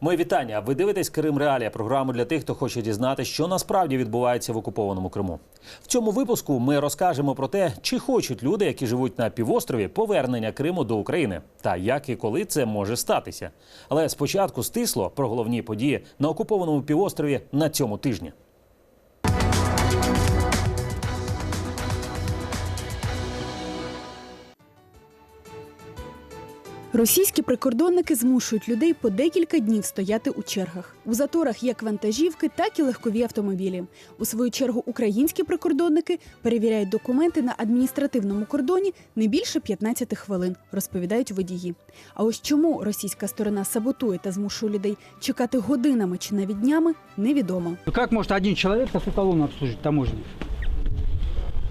Мої вітання. Ви дивитесь Крим Реалія, програму для тих, хто хоче дізнати, що насправді відбувається в окупованому Криму. В цьому випуску ми розкажемо про те, чи хочуть люди, які живуть на півострові, повернення Криму до України, та як і коли це може статися. Але спочатку стисло про головні події на окупованому півострові на цьому тижні. Російські прикордонники змушують людей по декілька днів стояти у чергах. У заторах як вантажівки, так і легкові автомобілі. У свою чергу українські прикордонники перевіряють документи на адміністративному кордоні не більше 15 хвилин, розповідають водії. А ось чому російська сторона саботує та змушує людей чекати годинами чи навіть днями, невідомо. Как может один человек такую колонну обслужить таможню?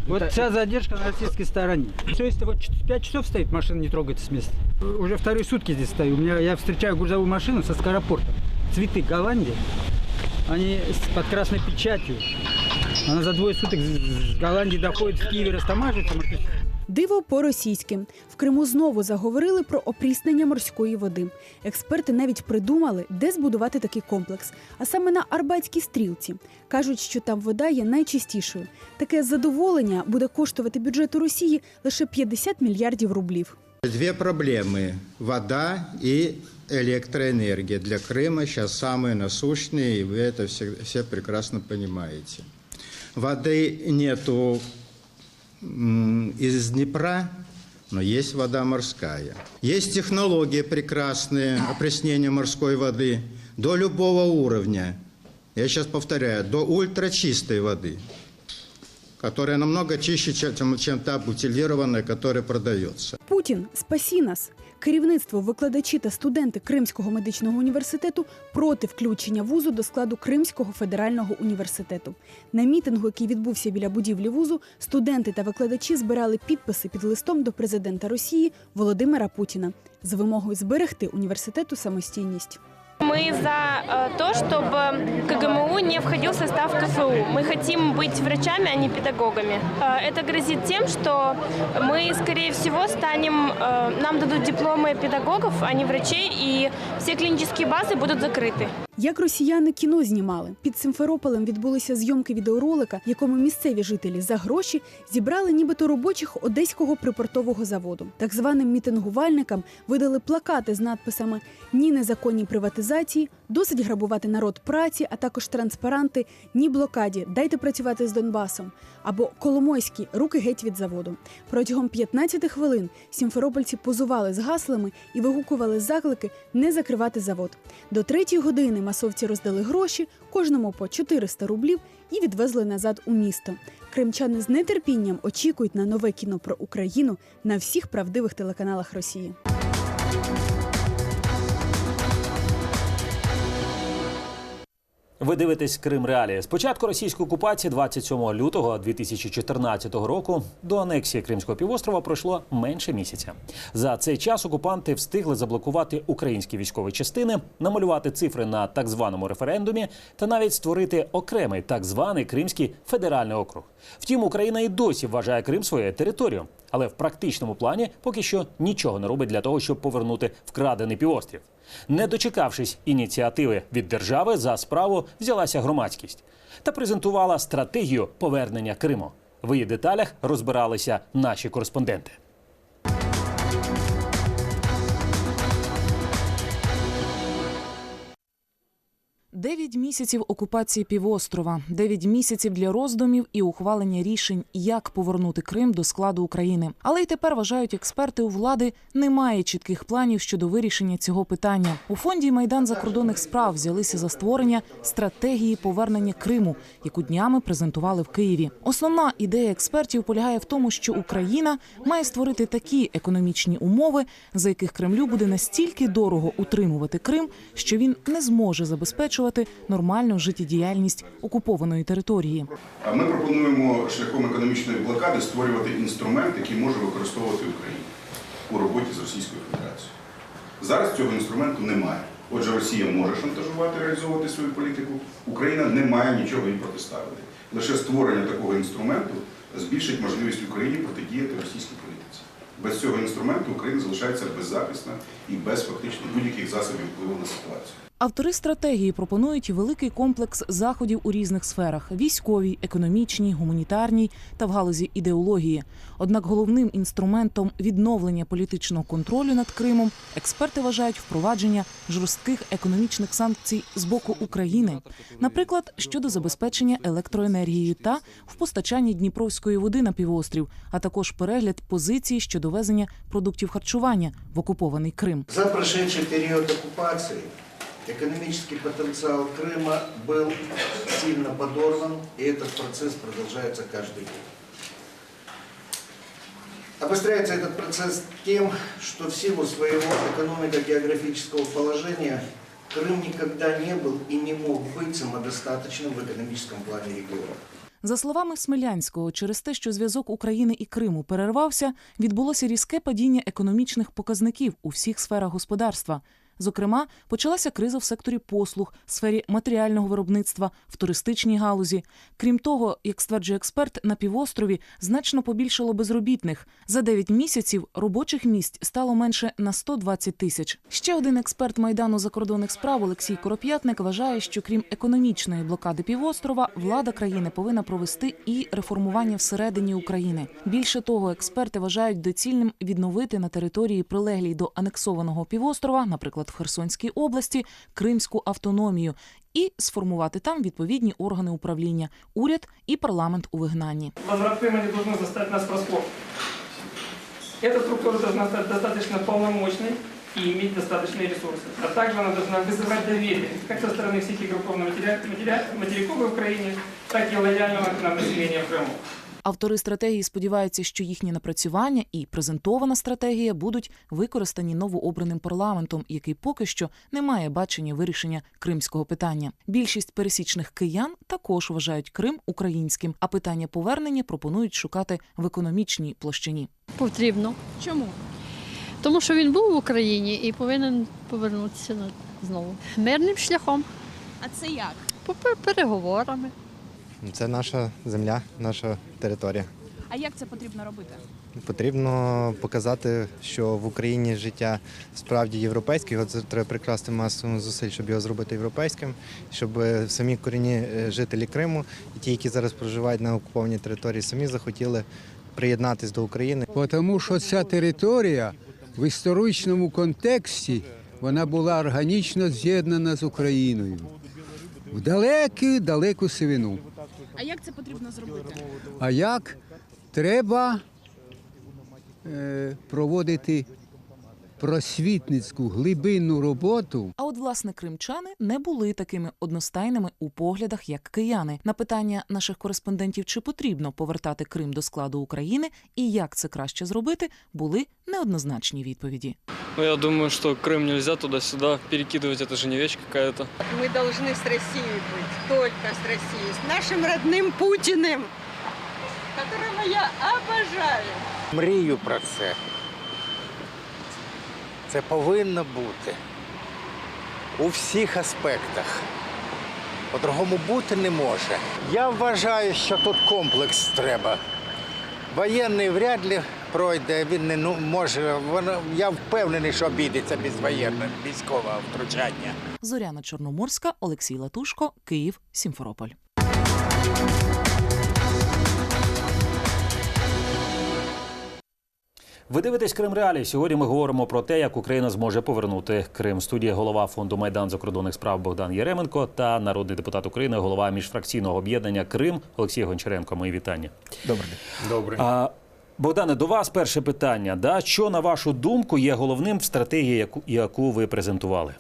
Вот вся задержка на российской стороне. Все, если вот 5 часов стоит, машина не трогается с места. Уже вторые сутки здесь стою. У меня, я встречаю грузовую машину со скоропорта. Цветы Голландии. Они с- под красной печатью. Она за двое суток с с Голландии доходит в Киеве, растамаживается. может быть, Диво по-російськи. В Криму знову заговорили про опріснення морської води. Експерти навіть придумали, де збудувати такий комплекс, а саме на Арбатській стрілці. Кажуть, що там вода є найчистішою. Таке задоволення буде коштувати бюджету Росії лише 50 мільярдів рублів. Две проблемы – вода и электроэнергия. Для Крыма сейчас самые насущные, и вы это все, все прекрасно понимаете. Воды нету м, из Днепра, но есть вода морская. Есть технологии прекрасные опреснения морской воды до любого уровня. Я сейчас повторяю, до ультрачистой воды, которая намного чище, чем, чем та бутилированная, которая продается. Путін спасі нас. Керівництво, викладачі та студенти Кримського медичного університету проти включення вузу до складу Кримського федерального університету. На мітингу, який відбувся біля будівлі вузу, студенти та викладачі збирали підписи під листом до президента Росії Володимира Путіна з вимогою зберегти університету самостійність. Мы за э, то, чтобы КГМУ не входил в состав КФУ. Мы хотим быть врачами, а не педагогами. Э, это грозит тем, что мы, скорее всего, станем, э, нам дадут дипломы педагогов, а не врачей, и все клинические базы будут закрыты. Як росіяни кіно знімали під Симферополем відбулися зйомки відеоролика, в якому місцеві жителі за гроші зібрали нібито робочих одеського припортового заводу. Так званим мітингувальникам видали плакати з надписами Ні незаконній приватизації, досить грабувати народ праці, а також транспаранти Ні блокаді, дайте працювати з Донбасом або Коломойські руки геть від заводу. Протягом 15 хвилин сімферопольці позували з гаслами і вигукували заклики не закривати завод. До третьої години масовці роздали гроші, кожному по 400 рублів і відвезли назад у місто. Кримчани з нетерпінням очікують на нове кіно про Україну на всіх правдивих телеканалах Росії. Ви дивитесь Крим Реалії. З початку російської окупації 27 лютого 2014 року до анексії Кримського півострова пройшло менше місяця. За цей час окупанти встигли заблокувати українські військові частини, намалювати цифри на так званому референдумі та навіть створити окремий так званий Кримський федеральний округ. Втім, Україна і досі вважає Крим своєю територією, але в практичному плані поки що нічого не робить для того, щоб повернути вкрадений півострів. Не дочекавшись ініціативи від держави, за справу взялася громадськість та презентувала стратегію повернення Криму. В її деталях розбиралися наші кореспонденти. Дев'ять місяців окупації півострова, дев'ять місяців для роздумів і ухвалення рішень, як повернути Крим до складу України. Але й тепер вважають експерти у влади, немає чітких планів щодо вирішення цього питання. У фонді Майдан закордонних справ взялися за створення стратегії повернення Криму, яку днями презентували в Києві. Основна ідея експертів полягає в тому, що Україна має створити такі економічні умови, за яких Кремлю буде настільки дорого утримувати Крим, що він не зможе забезпечувати нормальну життєдіяльність окупованої території. Ми пропонуємо шляхом економічної блокади створювати інструмент, який може використовувати Україна у роботі з Російською Федерацією. Зараз цього інструменту немає. Отже, Росія може шантажувати, реалізовувати свою політику. Україна не має нічого їй протиставити. Лише створення такого інструменту збільшить можливість Україні протидіяти російській політиці. Без цього інструменту Україна залишається беззахисна і без фактично будь-яких засобів впливу на ситуацію. Автори стратегії пропонують великий комплекс заходів у різних сферах: військовій, економічній, гуманітарній та в галузі ідеології. Однак головним інструментом відновлення політичного контролю над Кримом експерти вважають впровадження жорстких економічних санкцій з боку України, наприклад, щодо забезпечення електроенергією та в постачанні дніпровської води на півострів, а також перегляд позицій щодо везення продуктів харчування в окупований Крим. За прошедший период оккупации экономический потенциал Крыма был сильно подорван, и этот процесс продолжается каждый год. Обостряется этот процесс тем, что в силу своего экономико-географического положения Крым никогда не был и не мог быть самодостаточным в экономическом плане региона. За словами Смелянського, через те, що зв'язок України і Криму перервався, відбулося різке падіння економічних показників у всіх сферах господарства. Зокрема, почалася криза в секторі послуг, сфері матеріального виробництва, в туристичній галузі. Крім того, як стверджує експерт, на півострові значно побільшало безробітних. За 9 місяців робочих місць стало менше на 120 тисяч. Ще один експерт майдану закордонних справ Олексій Короп'ятник вважає, що крім економічної блокади півострова, влада країни повинна провести і реформування всередині України. Більше того, експерти вважають доцільним відновити на території прилеглій до анексованого півострова, наприклад, в Херсонській області, кримську автономію і сформувати там відповідні органи управління, уряд і парламент у вигнанні. Возврат Крыма не должен застать нас врасплох. Эта структура должна стать достаточно полномочной и иметь достаточные ресурсы. А также она должна вызывать доверие как со стороны всех игроков на матеря- матеря- материковой Украине, так и лояльного к нам населения в Крыму. Автори стратегії сподіваються, що їхні напрацювання і презентована стратегія будуть використані новообраним парламентом, який поки що не має бачення вирішення кримського питання. Більшість пересічних киян також вважають Крим українським, а питання повернення пропонують шукати в економічній площині. Потрібно. Чому? Тому що він був в Україні і повинен повернутися знову. Мирним шляхом. А це як? По переговорами. Це наша земля, наша територія. А як це потрібно робити? Потрібно показати, що в Україні життя справді європейське. Його це треба прикласти масу зусиль, щоб його зробити європейським, щоб е, самі корінні е, жителі Криму і ті, які зараз проживають на окупованій території, самі захотіли приєднатись до України. Тому що ця територія в історичному контексті вона була органічно з'єднана з Україною в далеку далеку сивину. А як це потрібно зробити? А як треба е, проводити просвітницьку глибинну роботу А от власне кримчани не були такими одностайними у поглядах, як кияни. На питання наших кореспондентів, чи потрібно повертати Крим до складу України і як це краще зробити, були неоднозначні відповіді. Ну, я думаю, что Крым нельзя туда-сюда перекидывать, это же не вещь какая-то. Ми повинні з Росією бути, тільки з Росією, з нашим родним Путіним, якого я обожаю. Мрію про це. Це повинно бути у всіх аспектах. По-другому бути не може. Я вважаю, що тут комплекс треба. Воєнний вряд ли пройде, він не ну, може. Воно, я впевнений, що обійдеться без воєнного військового втручання. Зоряна Чорноморська, Олексій Латушко, Київ, Сімферополь. Ви дивитесь Крим Реалі. Сьогодні ми говоримо про те, як Україна зможе повернути Крим. Студія голова фонду Майдан закордонних справ Богдан Єременко та народний депутат України, голова міжфракційного об'єднання Крим Олексій Гончаренко. Мої вітання. Добре, день. Добре. А, Богдане, до вас перше питання. Да? Що на вашу думку є головним в стратегії, яку, яку ви презентували?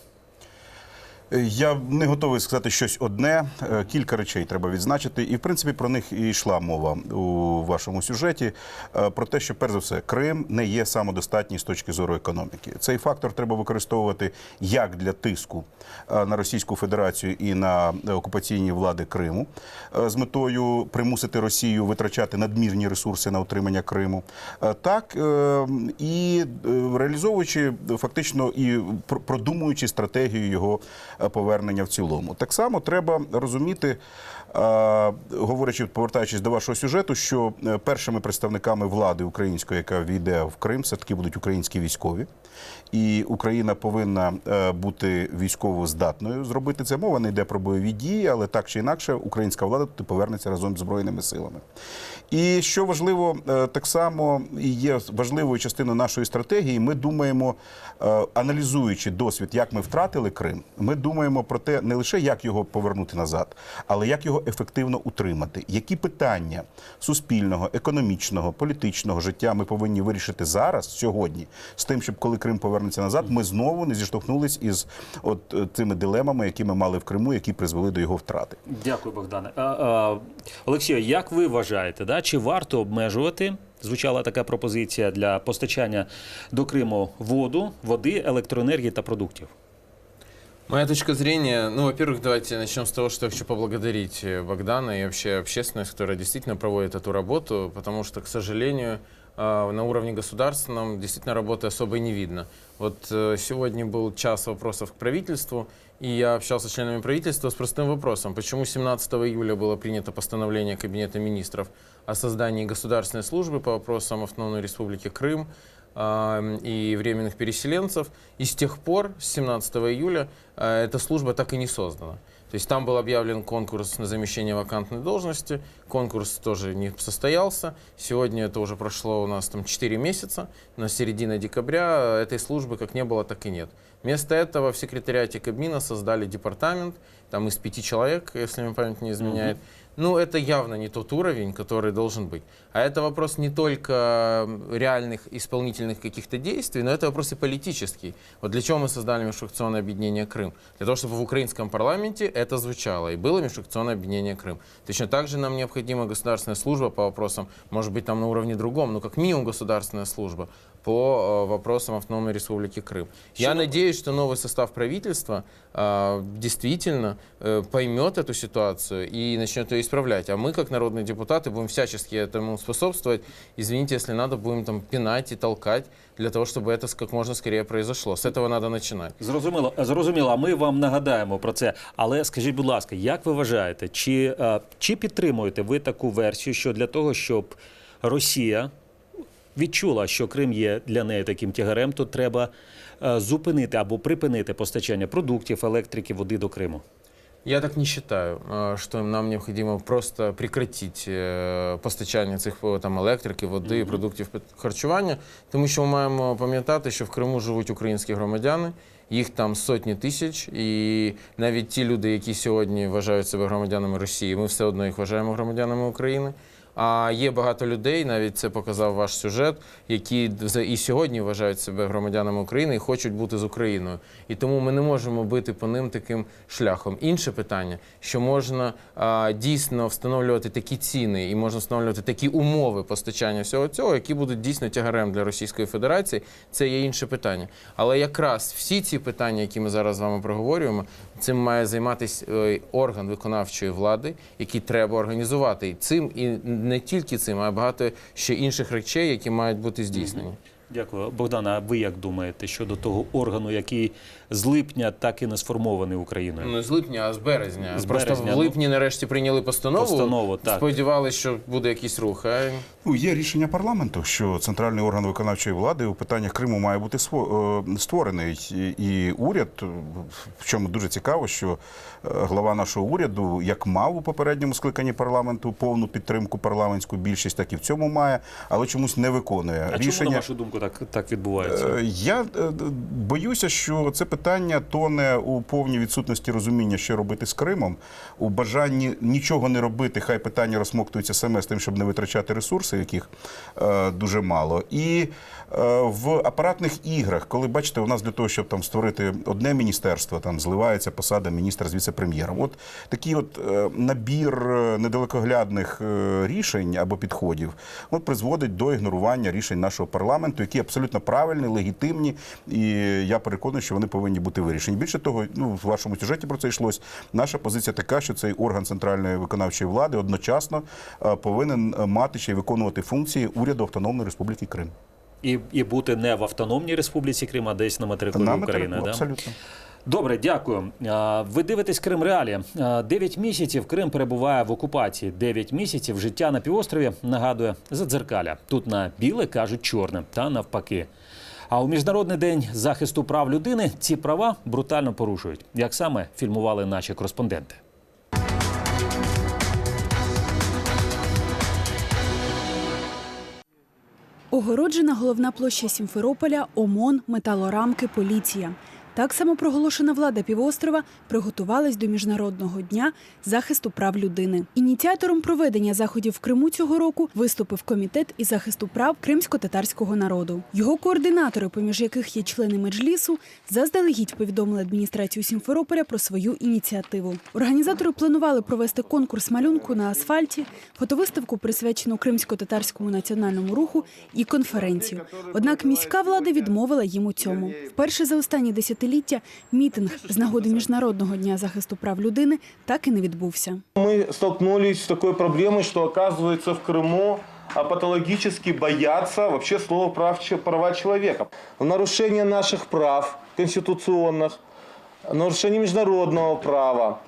Я не готовий сказати щось одне. Е, Кілька речей треба відзначити, і в принципі про них і йшла мова у вашому сюжеті. Е, Про те, що перш за все Крим не є самодостатній з точки зору економіки. Цей фактор треба використовувати як для тиску е, на Російську Федерацію і на окупаційні влади Криму е, з метою примусити Росію витрачати надмірні ресурси на утримання Криму, е, так е, і е, реалізовуючи фактично і пр- продумуючи стратегію його е, повернення в цілому. Так само треба розуміти говорячи, повертаючись до вашого сюжету, що е, першими представниками влади української, яка війде в Крим, все таки будуть українські військові. І Україна повинна е, бути військово здатною зробити це. Мова не йде про бойові дії, але так чи інакше, українська влада туди повернеться разом з збройними силами. І що важливо, е, так само і є важливою частиною нашої стратегії. Ми думаємо, аналізуючи досвід, як ми втратили Крим, ми думаємо про те, не лише як його повернути назад, але як його ефективно утримати. Які питання суспільного, економічного, політичного життя ми повинні вирішити зараз, сьогодні, з тим, щоб коли Крим повернеться назад, ми знову не зіштовхнулись із от е, цими дилемами, які ми мали в Криму, які призвели до його втрати. Дякую, Богдане. А, Олексію, як ви вважаєте, да, чи варто обмежувати? Звучала така пропозиція для постачання до Криму воду, води, електроенергії та продуктів. Моя точка зрения, ну, во-первых, давайте начнем с того, что я хочу поблагодарить э, Богдана и вообще общественность, которая действительно проводит эту работу, потому что, к сожалению, э, на уровне государственном действительно работы особо и не видно. Вот э, сегодня был час вопросов к правительству, и я общался с членами правительства с простым вопросом, почему 17 июля было принято постановление Кабинета министров о создании государственной службы по вопросам Автономной Республики Крым, а, и временных переселенцев. И с тех пор, с 17 июля, а, эта служба так и не создана. То есть там был объявлен конкурс на замещение вакантной должности. Конкурс тоже не состоялся. Сегодня это уже прошло у нас там 4 месяца. На середине декабря этой службы как не было, так и нет. Вместо этого в секретариате Кабмина создали департамент, там из пяти человек, если мне память не изменяет. Ну, это явно не тот уровень, который должен быть. А это вопрос не только реальных исполнительных каких-то действий, но это вопрос и политический. Вот для чего мы создали межфракционное объединение Крым? Для того, чтобы в украинском парламенте это звучало, и было межфракционное объединение Крым. Точно так же нам необходима государственная служба по вопросам, может быть, там на уровне другом, но как минимум государственная служба по э, вопросам автономной республики Крым. Я надеюсь, что новый состав правительства э, действительно э, поймет эту ситуацию и начнет ее исправлять. А мы, как народные депутаты, будем всячески этому способствовать. Извините, если надо, будем там пинать и толкать для того, чтобы это как можно скорее произошло. С этого надо начинать. Зрозуміло, зрозуміло. А ми вам нагадаємо про це. Але скажіть, будь ласка, як ви вважаєте, чи, е, чи підтримуєте ви таку версію, що для того, щоб Росія відчула, що Крим є для неї таким тягарем, то треба е, зупинити або припинити постачання продуктів, електрики, води до Криму? Я так не считаю, э, что нам необходимо просто прекратить э, постачання цих е, там електрики, води, продуктів харчування, тому що ми маємо пам'ятати, що в Криму живуть українські громадяни. Їх там сотні тисяч, і навіть ті люди, які сьогодні вважають себе громадянами Росії, ми все одно їх вважаємо громадянами України. А є багато людей, навіть це показав ваш сюжет, які і сьогодні вважають себе громадянами України і хочуть бути з Україною. І тому ми не можемо бити по ним таким шляхом. Інше питання, що можна а, дійсно встановлювати такі ціни і можна встановлювати такі умови постачання всього цього, які будуть дійсно тягарем для Російської Федерації. Це є інше питання. Але якраз всі ці питання, які ми зараз з вами проговорюємо, цим має займатися е, орган виконавчої влади, який треба організувати. Цим і не тільки цим, а багато ще інших речей, які мають бути здійснені. Дякую. Богдана, а ви як думаєте щодо того органу, який з липня так і не сформований Україною? Ну, не з липня, а з березня. З Просто березня, в ну. липні нарешті прийняли постанову. Постанову, так. Сподівалися, що буде якийсь рух. А Ну, є рішення парламенту, що центральний орган виконавчої влади у питаннях Криму має бути е, створений. І- І уряд, в чому дуже цікаво, що е, глава нашого уряду, як мав у попередньому скликанні парламенту повну підтримку парламентську більшість, так і в цьому має, але чомусь не виконує А рішення. чому, на вашу думку, так, так відбувається? Е, Я боюся, що це питання тоне у повній відсутності розуміння, що робити з Кримом, у бажанні нічого не робити, хай питання розсмоктується саме з тим, щоб не витрачати ресурси, яких е, дуже мало. І е, в апаратних іграх, коли бачите, у нас для того, щоб там створити одне міністерство, там зливається посада міністра з віце-прем'єром. От такий от е, набір е, недалекоглядних е, рішень або підходів от призводить до ігнорування рішень нашого парламенту, які абсолютно правильні, легітимні, і я переконаний, що вони повинні бути вирішені. Більше того, ну в вашому сюжеті про це йшлось. Наша позиція така, що цей орган центральної виконавчої влади одночасно е, повинен е, мати ще й виконувати функції уряду Автономної Республіки Крим. І, і бути не в Автономній Республіці Крим, а десь на материку На України. Да? абсолютно. Добре, дякую. Ви дивитесь Крим Реалі. Дев'ять місяців Крим перебуває в окупації. Дев'ять місяців життя на півострові нагадує задзеркаля. Тут на біле кажуть чорне та навпаки. А у міжнародний день захисту прав людини ці права брутально порушують. Як саме фільмували наші кореспонденти. Огороджена головна площа Сімферополя, ОМОН, металорамки, поліція. Так само проголошена влада півострова приготувалась до міжнародного дня захисту прав людини. Ініціатором проведення заходів в Криму цього року виступив комітет із захисту прав кримсько-татарського народу. Його координатори, поміж яких є члени меджлісу, заздалегідь повідомили адміністрацію Сімферополя про свою ініціативу. Організатори планували провести конкурс малюнку на асфальті, фотовиставку присвячену кримсько-татарському національному руху і конференцію. Однак міська влада відмовила їм у цьому. Вперше за останні десятиліття мітинг з нагоди міжнародного дня захисту прав людини так і не відбувся. Мы столкнулись с такой проблемой, что оказывается в Крыму а, патологически боятся вообще слова прав, че- права человека. В нарушение наших прав конституционных, нарушение международного права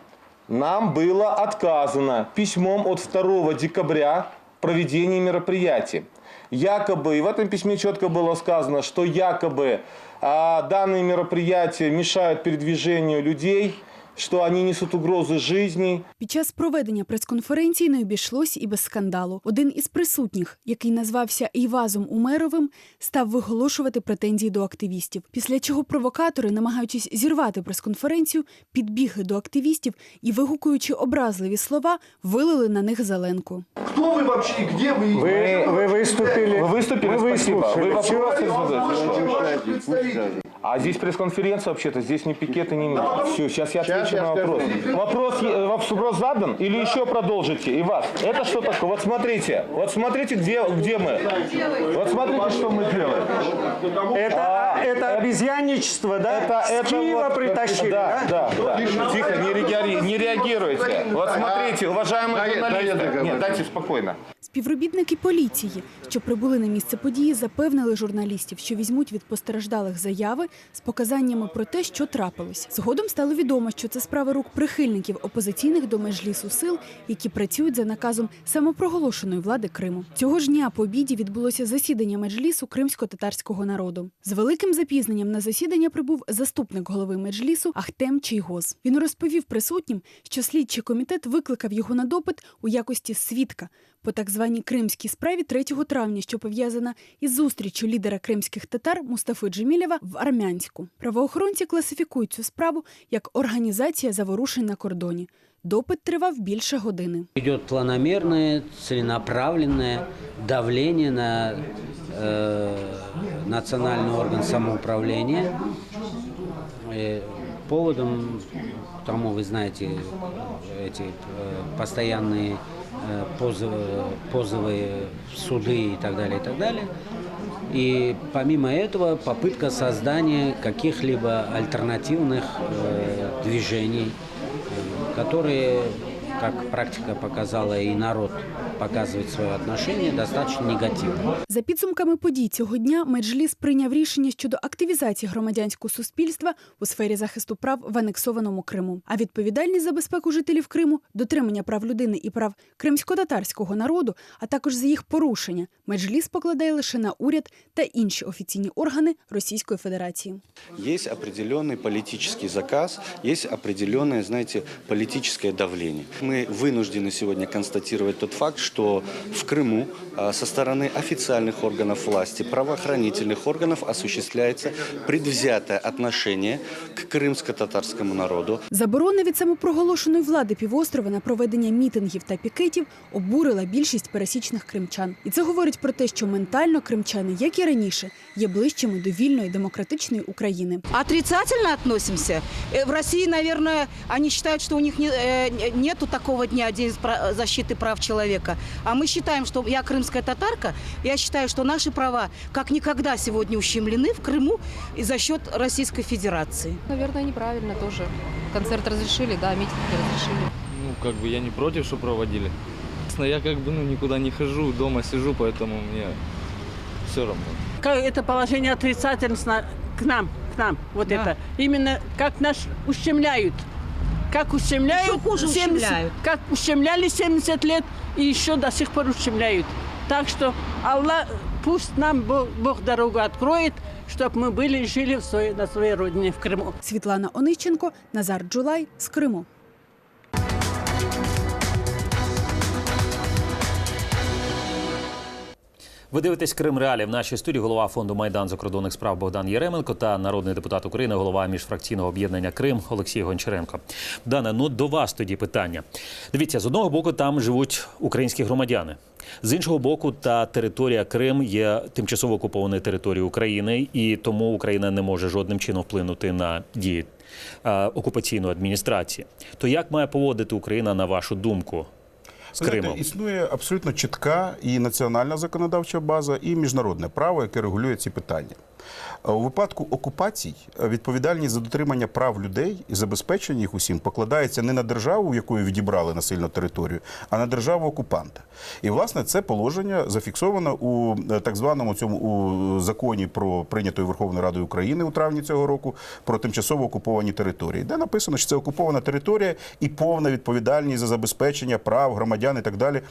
нам было отказано письмом от 2 декабря в проведении мероприятий. Якобы, и в этом письме четко было сказано, что якобы а, данные мероприятия мешают передвижению людей, что они несут угрозы жизни, Під час проведення прес-конференції не обійшлось і без скандалу. Один із присутніх, який назвався Івазом Умеровим, став виголошувати претензії до активістів. Після чого провокатори, намагаючись зірвати прес-конференцію, підбігли до активістів і, вигукуючи образливі слова, вилили на них зеленку. Кто вы вообще и где вы? Вы- вы выступили. Вы выступили, Вы спасибо. выслушали. Вы вопросы Чего задаете? А здесь пресс-конференция вообще-то, здесь ни пикеты, ни митинг. Все, сейчас я отвечу на вопрос. Вопрос, э, вопрос задан или еще продолжите? И вас. Это что такое? Вот смотрите, вот смотрите, где, где мы. Вот смотрите, что мы делаем. Это, это обезьянничество, да? Это, С это Киева вот- притащили, да? Да, да. Тихо, не, реаги- не реагируйте. Вот смотрите, уважаемые журналисты. Нет, дайте спокойно. Співробітники поліції, що прибули на місце події, запевнили журналістів, що візьмуть від постраждалих заяви з показаннями про те, що трапилось. Згодом стало відомо, що це справа рук прихильників опозиційних до межлісу сил, які працюють за наказом самопроголошеної влади Криму. Цього ж дня по обіді відбулося засідання меджлісу кримсько-татарського народу. З великим запізненням на засідання прибув заступник голови меджлісу Ахтем Чийгоз. Він розповів присутнім, що слідчий комітет викликав його на допит у якості свідка по так званій кримській справі 3 травня, що пов'язана із зустрічю лідера кримських татар Мустафи Джемілєва в Армянську. Правоохоронці класифікують цю справу як організація заворушень на кордоні. Допит тривав більше години. Идет планомерное, целенаправленное давление на э, национальный орган самоуправления. Э, поводом тому, вы знаете, эти э, э, позывы, позывы в суды и так далее, и так далее. И помимо этого попытка создания каких-либо альтернативных э, движений, э, которые, как практика показала и народ показывает свое отношение, достаточно негативно. За підсумками подій цього дня Меджліс прийняв рішення щодо активізації громадянського суспільства у сфері захисту прав в анексованому Криму. А відповідальність за безпеку жителів Криму, дотримання прав людини і прав кримсько-татарського народу, а також за їх порушення, Меджліс покладає лише на уряд та інші офіційні органи Російської Федерації. Есть определенный политический заказ, есть определенное, знаете, политическое давление Мы вынуждены сегодня констатировать тот факт, что в Крыму а, со стороны официальных органов власти, правоохранительных органов осуществляется предвзятое отношение к крымско-татарскому народу. Заборона від самопроголошеної влади півострова на проведення мітингів та пікетів обурила більшість пересічних кримчан. І це говорить про те, що ментально кримчани, як і раніше, є ближчими до вільної демократичної України. Отрицательно относимся. Э, В России, наверное, они считают, что у них не- э, нету такого дня, День спра- защиты прав человека. А мы считаем, что я крымская татарка, я считаю, что наши права как никогда сегодня ущемлены в Крыму и за счет Российской Федерации. Наверное, неправильно тоже. Концерт разрешили, да, митинг не разрешили. Ну, как бы я не против, что проводили. Честно, Я как бы ну, никуда не хожу, дома сижу, поэтому мне все равно. Как Это положение отрицательно к нам, нам вот это. Именно как нас ущемляют. Как ущемляют. Еще хуже 70 ущемляют. Как ущемляли 70 лет и еще до сих пор ущемляют. Так что Аллах, пусть нам Бог, Бог дорогу откроет, чтобы мы были, жили в своей, на своей родине, в Крыму. Світлана Онищенко, Назар Джулай з Криму. Ви дивитесь Крим Реалі в нашій студії голова фонду Майдан закордонних справ Богдан Єременко та народний депутат України, голова міжфракційного об'єднання Крим Олексій Гончаренко. Дане, ну до вас тоді питання. Дивіться, з одного боку там живуть українські громадяни. З іншого боку, та територія Крим є тимчасово окупованою територією України, і тому Україна не може жодним чином вплинути на дії е, окупаційної адміністрації. То як має поводити Україна на вашу думку з Кримом? існує абсолютно чітка і національна законодавча база, і міжнародне право, яке регулює ці питання. Е, У випадку окупацій е, відповідальність за дотримання прав людей і забезпечення їх усім покладається не на державу, в якої відібрали насильно територію, а на державу окупанта. І власне це положення зафіксовано у е, так званому цьому у законі про прийнятої Верховною Радою України у травні цього року про тимчасово окуповані території, де написано, що це окупована територія і повна відповідальність за забезпечення прав громадян і так далі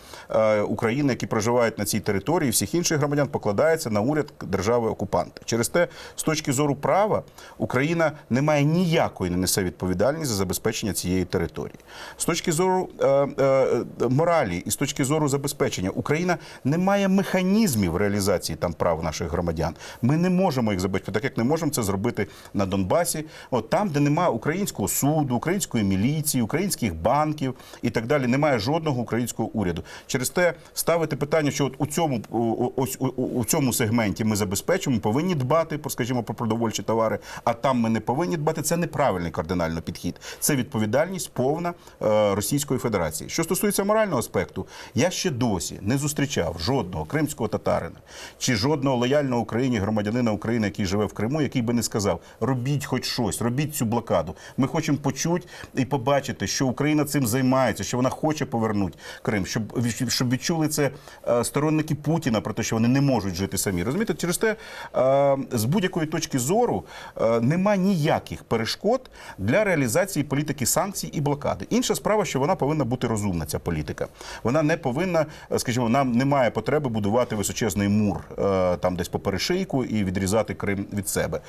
України, які проживають на цій території, і всіх інших громадян покладається на уряд держави окупанта. Через те, з точки зору права, Україна не має ніякої не несе відповідальність за забезпечення цієї території. З точки зору е, е, моралі і з точки зору забезпечення, Україна не має механізмів реалізації там прав наших громадян. Ми не можемо їх забезпечити, так як не можемо це зробити на Донбасі, от там, де немає українського суду, української міліції, українських банків і так далі, немає жодного українського уряду. Через те ставити питання, що от у цьому ось у, у- у цьому сегменті ми забезпечимо, повинні дбати про, скажімо, про продовольчі товари, а там ми не повинні дбати. Це неправильний кардинально підхід. Це відповідальність повна е, Російської Федерації. Що стосується морального аспекту, я ще досі не зустрічав жодного кримського татарина чи жодного лояльного Україні громадянина України, який живе в Криму, який би не сказав: робіть хоч щось, робіть цю блокаду. Ми хочемо почути і побачити, що Україна цим займається, що вона хоче повернути Крим, щоб щоб відчули це е, сторонники Путіна про те, що вони не можуть жити самі. Розумієте, через те е, з будь-якої точки зору е, нема ніяких перешкод для реалізації політики санкцій і блокади. Інша справа, що вона повинна бути розумна, ця політика. Вона не повинна, е, скажімо, нам немає потреби будувати височезний мур е, там десь по перешийку і відрізати Крим від себе.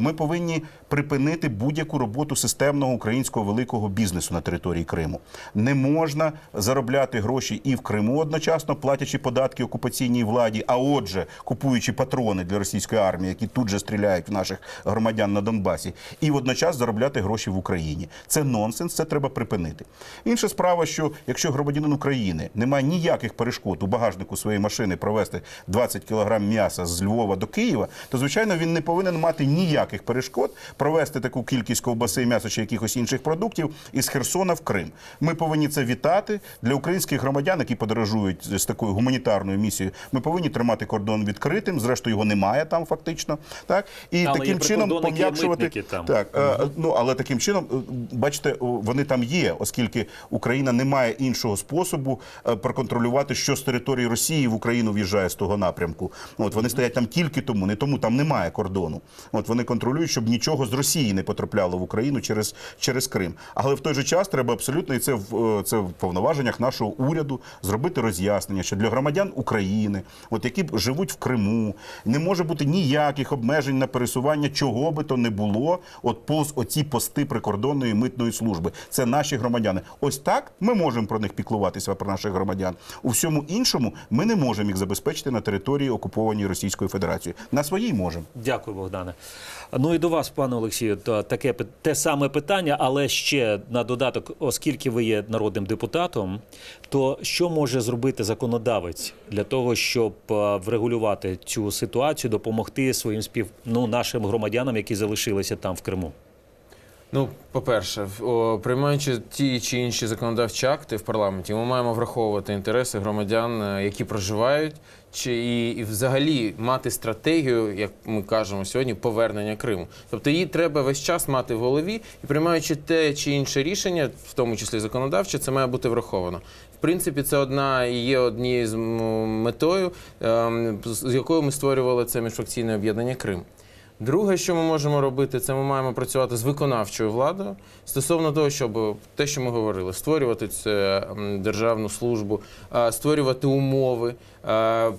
Ми повинні припинити будь-яку роботу системного українського великого бізнесу на території Криму. Не можна заробляти гроші і в Криму одночасно, платячи податки окупаційній владі, а отже, купуючи патрони для російської армії, які тут же стріляють в наших громадян на Донбасі, і водночас заробляти гроші в Україні. Це нонсенс, це треба припинити. Інша справа, що якщо громадянин України не має ніяких перешкод у багажнику своєї машини провести 20 кг м'яса з Львова до Києва, то звичайно він не повинен мати ніяких перешкод провести таку кількість ковбаси, м'яса чи якихось інших продуктів із Херсона в Крим. Ми повинні це вітати для українських громадян, які подорожують з такою гуманітарною місією. Ми повинні тримати кордон відкритим. Зрештою, його немає там фактично. Так і Але таким чином пом'якшувати там. так. е, Ну але таким чином, е, бачите, вони там є, оскільки Україна не має іншого способу е, проконтролювати, що з території Росії в Україну в'їжджає з того напрямку. От вони стоять там тільки тому, не тому там немає кордону. От вони контролюють, щоб нічого з Росії не потрапляло в Україну через, через Крим. Але в той же час треба абсолютно і це в це в повноваженнях нашого уряду зробити роз'яснення, що для громадян України, от які живуть в Криму, не може бути ніяких обмежень на пересування, чого би то не було, от повз оці пости прикордонної митної служби. Це наші громадяни. Ось так ми можемо про них піклуватися про наших громадян. У всьому іншому ми не можемо їх забезпечити на території окупованій Російською Федерацією. На своїй можемо. Дякую, Богдане. Ну і до вас, пане Олексію, та- таке те саме питання, але ще на додаток, оскільки ви є народним депутатом, то що може зробити законодавець для того, щоб е, врегулювати цю ситуацію, допомогти своїм спів ну, нашим громадянам, які залишилися там в Криму? Ну, по-перше, приймаючи ті чи інші законодавчі акти в парламенті, ми маємо враховувати інтереси громадян, е, які проживають, чи і, і взагалі мати стратегію, як ми кажемо сьогодні, повернення Криму. Тобто її треба весь час мати в голові, і приймаючи те чи інше рішення, в тому числі законодавче, це має бути враховано. В принципі, це одна і є однією з метою, ем, з якою ми створювали це міжфракційне об'єднання Крим. Друге, що ми можемо робити, це ми маємо працювати з виконавчою владою стосовно того, щоб те, що ми говорили, створювати це державну службу, створювати умови,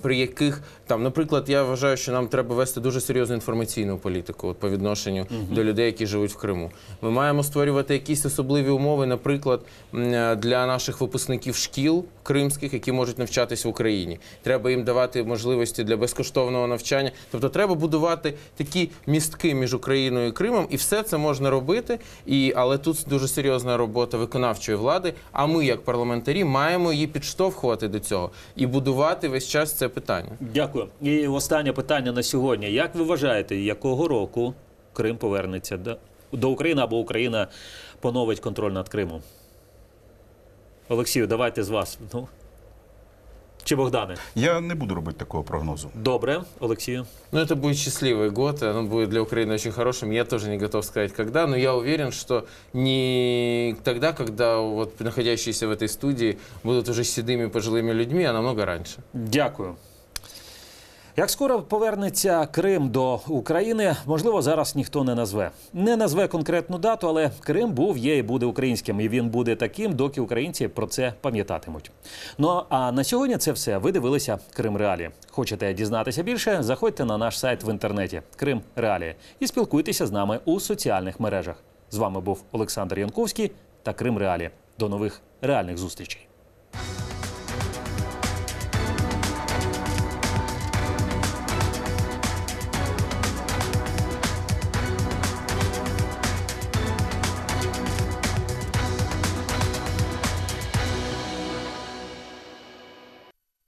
при яких там, наприклад, я вважаю, що нам треба вести дуже серйозну інформаційну політику от, по відношенню до людей, які живуть в Криму. Ми маємо створювати якісь особливі умови, наприклад, е, для наших випускників шкіл кримських, які можуть навчатись в Україні. Треба їм давати можливості для безкоштовного навчання. Тобто, треба будувати такі містки між Україною і Кримом, і все це можна робити. І але тут дуже серйозна робота виконавчої влади. А ми, як парламентарі, маємо її підштовхувати до цього і будувати весь час це питання. Дякую. І останнє питання на сьогодні. Як ви вважаєте, якого року Крим повернеться до, України або Україна поновить контроль над Кримом? Олексію, давайте з вас. Ну. Чи Богдане? Я не буду робити такого прогнозу. Добре, Олексію. Ну, это будет счастливый год, и оно будет для Украины очень хорошим. Я тоже не готов сказать, когда, но я уверен, что не тогда, когда вот находящиеся в этой студии будут уже седыми пожилыми людьми, а намного раньше. Дякую. Як скоро повернеться Крим до України, можливо, зараз ніхто не назве. Не назве конкретну дату, але Крим був, є і буде українським, і він буде таким, доки українці про це пам'ятатимуть. Ну а на сьогодні це все. Ви дивилися Крим Реалі. Хочете дізнатися більше? Заходьте на наш сайт в інтернеті Крим Реалі і спілкуйтеся з нами у соціальних мережах. З вами був Олександр Янковський та Крим Реалі. До нових реальних зустрічей.